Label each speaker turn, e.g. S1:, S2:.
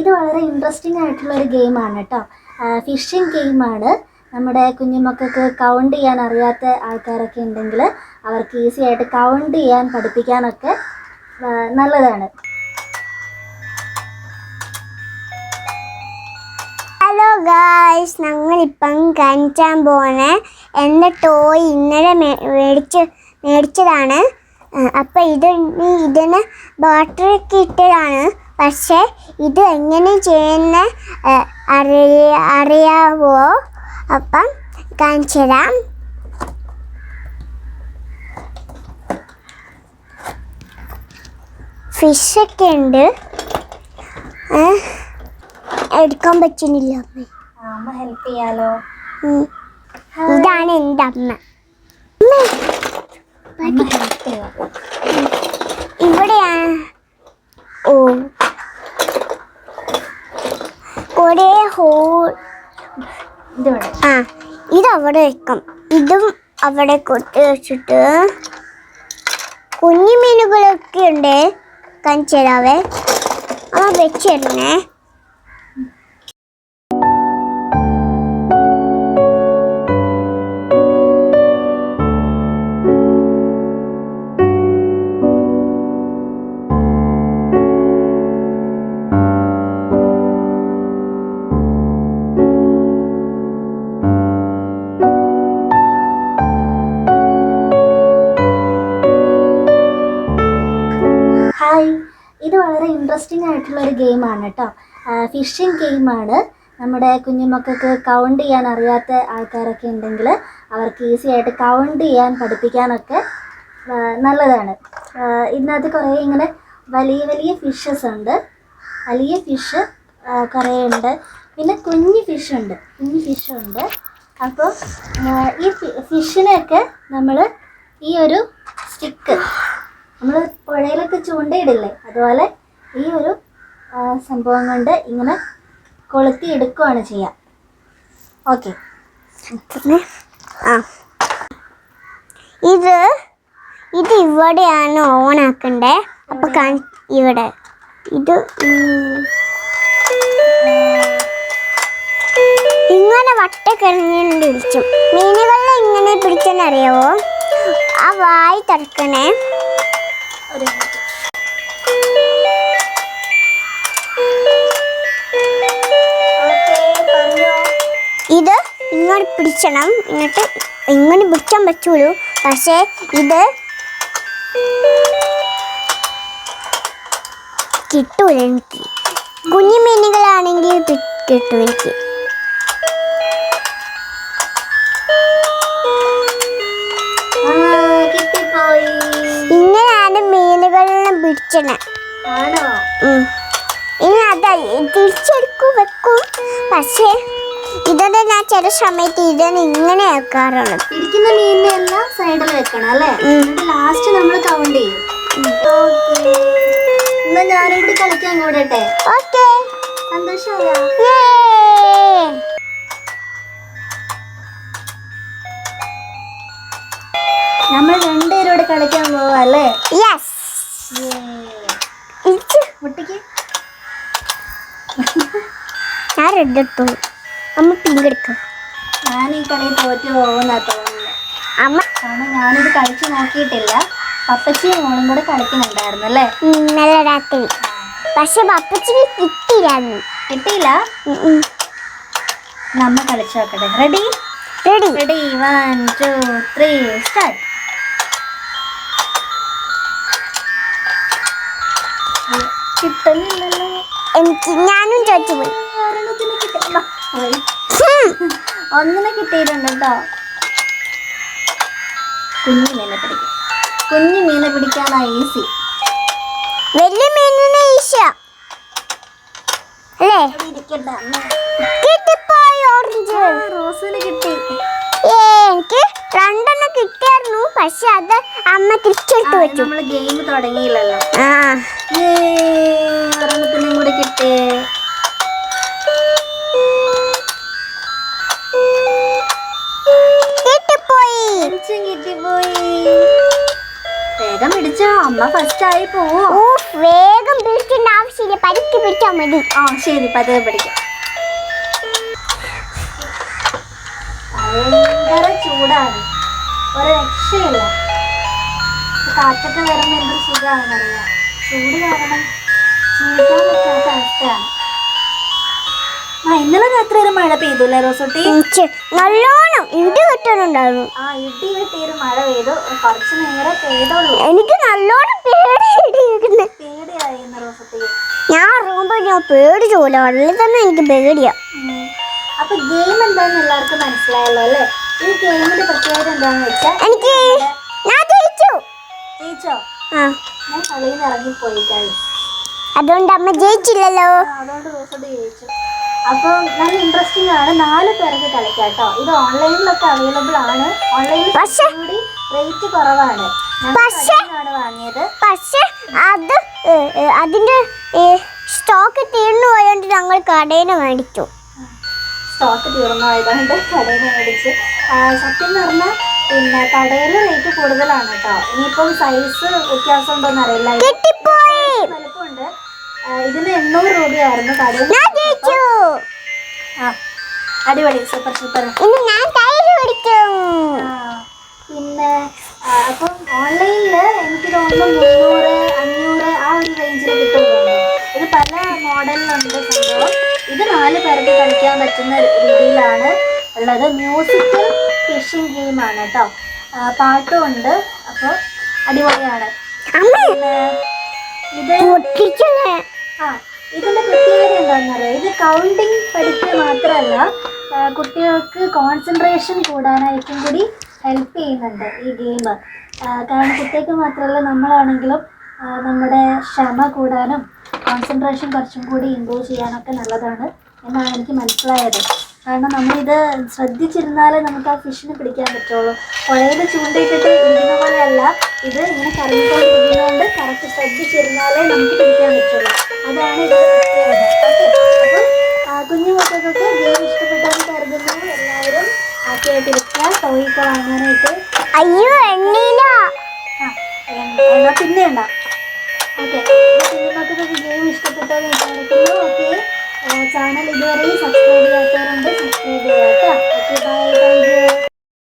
S1: ഇത് വളരെ ഇൻട്രസ്റ്റിംഗ് ആയിട്ടുള്ള ഒരു ഗെയിമാണ് കേട്ടോ ഫിഷിംഗ് ഗെയിമാണ് നമ്മുടെ കുഞ്ഞുമക്കൾക്ക് കൗണ്ട് ചെയ്യാൻ അറിയാത്ത ആൾക്കാരൊക്കെ ഉണ്ടെങ്കിൽ അവർക്ക് ഈസി ആയിട്ട് കൗണ്ട് ചെയ്യാൻ പഠിപ്പിക്കാനൊക്കെ നല്ലതാണ്.
S2: ഹലോ ഗായ്സ് ഞങ്ങളിപ്പം കാണിക്കാൻ പോണ. എന്റെ ടോയ് ഇന്നലെ മേടിച്ച് മേടിച്ചതാണ്. അപ്പം ഇത് ഇതിന് ബാറ്ററിയൊക്കെ ഇട്ടതാണ്. പക്ഷേ ഇത് എങ്ങനെ ചെയ്യുന്ന അറിയ അറിയാവോ? അപ്പം കാണിച്ചു തരാം ഫിഷൊക്കെ ഉണ്ട്. എടുക്കാൻ പറ്റുന്നില്ല അമ്മ.
S1: ഹെൽപ്പ് ചെയ്യാലോ?
S2: ഇതാണ് എന്റെ അമ്മ. ഇവിടെയാണ് ഓ. ആ ഇത് അവിടെ വെക്കാം. ഇതും അവിടെ കൊട്ടി വെച്ചിട്ട് കുഞ്ഞു മീനുകളൊക്കെ ഉണ്ട്. കാണിച്ചു തരാവേ. അമ്മ വെച്ചിരുന്നേ
S1: ഹായ് ഇത് വളരെ ഇൻട്രസ്റ്റിംഗ് ആയിട്ടുള്ള ഒരു ഗെയിമാണ് കേട്ടോ ഫിഷിംഗ് ഗെയിമാണ് നമ്മുടെ കുഞ്ഞുമക്കൾക്ക് കൗണ്ട് ചെയ്യാൻ അറിയാത്ത ആൾക്കാരൊക്കെ ഉണ്ടെങ്കിൽ അവർക്ക് ഈസി ആയിട്ട് കൗണ്ട് ചെയ്യാൻ പഠിപ്പിക്കാനൊക്കെ നല്ലതാണ്. ഇതിനകത്ത് കുറേ ഇങ്ങനെ വലിയ വലിയ ഫിഷസ് ഉണ്ട്. വലിയ ഫിഷ് കുറേ ഉണ്ട്. പിന്നെ കുഞ്ഞു ഫിഷ് ഉണ്ട്. കുഞ്ഞു ഫിഷ് ഉണ്ട്. അപ്പോൾ ഈ ഫിഷിനെയൊക്കെ നമ്മൾ ഈ ഒരു സ്റ്റിക്ക് നമ്മൾ പുഴയിലൊക്കെ ചൂണ്ടയിടില്ലേ? അതുപോലെ ഈ ഒരു സംഭവം കൊണ്ട് ഇങ്ങനെ കൊളുത്തി എടുക്കുകയാണ് ചെയ്യുക ഓക്കെ.
S2: ആ. ഇത് ഇത് ഇവിടെയാണ് ഓൺ ആക്കണ്ടേ അപ്പൊ ഇവിടെ. ഇത് ഇങ്ങനെ ഇങ്ങനെ വട്ടക്കിഴങ്ങിട്ട് പിടിച്ചു മീനുകളിൽ ഇങ്ങനെ പിടിച്ചെന്നറിയാവോ? ആ വായി തുറക്കണേ. ഇത് ഇങ്ങോട്ട് പിടിച്ചണം. എന്നിട്ട് ഇങ്ങനെ പിടിക്കാൻ പറ്റുള്ളൂ. പക്ഷേ ഇത് കിട്ടൂല എനിക്ക്. കുഞ്ഞു മീനുകളാണെങ്കിൽ എനിക്ക്. മീനുകളെ ഇനി അത് തിരിച്ചെടുക്കും വെക്കും. പക്ഷേ ഇതൊക്കെ ഞാൻ ചില സമയത്ത് ഇതൊന്നും ഇങ്ങനെ വെക്കാറുള്ളു.
S1: ഇരിക്കുന്ന മീനിനെ എല്ലാം സൈഡിൽ വെക്കണം അല്ലേ? ലാസ്റ്റ് നമ്മൾ കൗണ്ട് ചെയ്യും. എന്നാ ഞാനും കൂടി കളിക്കാൻ കൂടട്ടെ
S2: ഓക്കെ.
S1: സന്തോഷമായോ? നമ്മൾ രണ്ടുപേരോട് കളിക്കാൻ പോവാ അല്ലേ?
S2: യെസ് ഞാൻ റെഡ് എടുത്തു അമ്മ പിങ്ക് എടുക്കും.
S1: ഞാൻ ഈ കളി തോറ്റ് പോകുന്ന
S2: അമ്മ.
S1: കാരണം ഞാനിത് കളിച്ചു നോക്കിയിട്ടില്ല. പപ്പച്ചിയും മോളും കൂടെ കളിക്കുന്നുണ്ടായിരുന്നു അല്ലേ?
S2: ഇന്നലെ രാത്രി. പക്ഷെ പപ്പച്ചിന് കിട്ടിയില്ല?
S1: കിട്ടിയില്ല നമ്മൾ കളിച്ചു നോക്കട്ടെ. Ready
S2: ready
S1: ready one two three start
S2: ഞാനും ചോദിച്ചു പോയി.
S1: ഒന്നിനെ കിട്ടിയിട്ടുണ്ട് കേട്ടോ. കുഞ്ഞു മീനെ പിടിക്കും. കുഞ്ഞു മീനെ പിടിക്കാനാ ഈസി
S2: വലിയ മീനിനെ ഈശ. അല്ലേ? കിട്ടിപ്പോയി ഓറഞ്ച്
S1: റോസിന് കിട്ടി.
S2: എനിക്ക് കിട്ടിയായിരുന്നു പക്ഷെ അത് അമ്മ തിരിച്ചെടുത്ത് വെച്ചു.
S1: നമ്മൾ ഗെയിം തുടങ്ങിയില്ലല്ലോ.
S2: ആ.
S1: ഒരെണ്ണത്തിനും കൂടി കിട്ടി. വേഗം പിടിച്ചോ. അമ്മ ഫസ്റ്റ് ആയി പോവോ.
S2: വേഗം പിടിക്കേണ്ട ആവശ്യമില്ല. പിടിക്കില്ല പരിക്ക് പിടിച്ചാൽ മതി.
S1: ആ ശരി പതിയെ പിടിക്കാം. ഭയങ്കര ചൂടാണ്. ഒരു രക്ഷയില്ല. കാറ്റൊക്കെ വരുമ്പോൾ എന്തൊരു സുഖമാണെന്നറിയാം ചൂട് കാരണം ജീവിക്കാൻ പറ്റാത്ത അവസ്ഥയാണ്. ആ ഇന്നലെ രാത്രി ഒരു മഴ റോസോട്ടി?
S2: നല്ലോണം ഇടി കിട്ടാനുണ്ടായിരുന്നു.
S1: ആ ഇടി കിട്ടിയൊരു മഴ പെയ്തു. കുറച്ച് നേരം പെയ്തുള്ളൂ.
S2: എനിക്ക് നല്ലോണം പേടി
S1: റോസോട്ടി.
S2: ഞാൻ റൂമിൽ ഞാൻ പേടിച്ചു പോലെ വെള്ളത്തിൽ തന്നെ എനിക്ക് പേടിയാ.
S1: അപ്പൊ ഗെയിം എന്താന്ന് എല്ലാവർക്കും മനസ്സിലായല്ലോ അല്ലേ? ഈ ഗെയിമിന്റെ പ്രത്യേകത എന്താന്ന് വെച്ചാൽ
S2: എനിക്ക് ഞാൻ ജയിച്ചു.
S1: ജയിച്ചോ?
S2: ആ.
S1: ഞാൻ കളിയിൽ നിന്ന് ഇറങ്ങിപ്പോയി guys.
S2: അതുകൊണ്ട് അമ്മ ജയിച്ചില്ലല്ലോ.
S1: അപ്പൊ അതുകൊണ്ട് ജയിച്ചു. അപ്പോൾ നല്ല ഇൻട്രസ്റ്റിംഗ് ആണ്. നാല് പേർക്ക് കളിക്കാം കേട്ടോ. ഇത് ഓൺലൈനിലൊക്കെ അവൈലബിൾ ആണ്. ഓൺലൈനിൽ കൂടി റേറ്റ് കുറവാണ്.
S2: പക്ഷേ-
S1: വാങ്ങിയത്.
S2: പക്ഷെ അത് അതിന്റെ സ്റ്റോക്ക് തീർന്നു പോയോണ്ട് ഞങ്ങൾ കടയിൽ മേടിച്ചു.
S1: സ്റ്റോക്ക് തീർന്നു ആയതുകൊണ്ട് കടയിൽ നിന്ന് മേടിച്ച്. സത്യം പറഞ്ഞാൽ പിന്നെ കടയിൽ റേറ്റ് കൂടുതലാണ് കേട്ടോ. ഇനിയിപ്പം സൈസ് വ്യത്യാസം ഉണ്ടോന്ന് അറിയില്ല വലുപ്പമുണ്ട്. ഇതിന് എണ്ണൂറ് രൂപയായിരുന്നു കടയിൽ അടിപൊളി. സൂപ്പർ സൂപ്പർ പിന്നെ അപ്പം ഓൺലൈനിൽ എനിക്ക് തോന്നുന്നു മുന്നൂറ് ഇത് നാല് പേർക്ക് കളിക്കാൻ പറ്റുന്ന രീതിയിലാണ് ഉള്ളത്. മ്യൂസിക്കൽ ഫിഷിംഗ് ഗെയിമാണ് കേട്ടോ. പാട്ടും ഉണ്ട് അപ്പോൾ അടിപൊളിയാണ്. ഇത് ആ ഇതിന്റെ പ്രത്യേകത എന്താണെന്ന് എന്താണെന്നറിയോ ഇത് കൗണ്ടിങ് പഠിക്കുക മാത്രമല്ല കുട്ടികൾക്ക് കോൺസെൻട്രേഷൻ കൂടാനായിട്ടും കൂടി ഹെൽപ്പ് ചെയ്യുന്നുണ്ട് ഈ ഗെയിം കാരണം കുട്ടികൾക്ക് മാത്രമല്ല നമ്മളാണെങ്കിലും നമ്മുടെ ക്ഷമ കൂടാനും കോൺസെൻട്രേഷൻ കുറച്ചും കൂടി ഇമ്പ്രൂവ് ചെയ്യാനൊക്കെ നല്ലതാണ് എന്നാണ് എനിക്ക് മനസ്സിലായത്. കാരണം നമ്മളിത് ശ്രദ്ധിച്ചിരുന്നാലേ നമുക്ക് ആ ഫിഷിനെ പിടിക്കാൻ പറ്റുള്ളൂ. പുഴയിൽ ചൂണ്ടയിട്ടിട്ട് ഇരിക്കുന്ന പോലെയല്ല ഇത് ഇങ്ങനെ കറങ്ങിക്കൊണ്ടിരിക്കുന്നതുകൊണ്ട് കറക്റ്റ് ശ്രദ്ധിച്ചിരുന്നാലേ നമുക്ക് പിടിക്കാൻ പറ്റുള്ളൂ. അതാണ് ഇത് അപ്പം കുഞ്ഞു മക്കൾക്കൊക്കെ ഗെയിം ഇഷ്ടപ്പെട്ടെന്ന് കരുതുന്നു എല്ലാവരും ആക്കിയായിട്ട് ആയിട്ടിരിക്കുക ടോയ്ക്ക് വാങ്ങാനായിട്ട്.
S2: അയ്യോ എണ്ണയില്ല
S1: ആ പിന്നെ ഉണ്ടാവും ഓക്കെ കുഞ്ഞു വീഡിയോ ഗെയിം ഇഷ്ടപ്പെട്ടെന്ന് വിചാരിക്കുന്നു ഓക്കെ. ചാനൽ ഇതുവരെയും സബ്സ്ക്രൈബ് ചെയ്യാത്തവരുണ്ട്. സബ്സ്ക്രൈബ് ചെയ്യാം കേട്ടോ. Okay bye.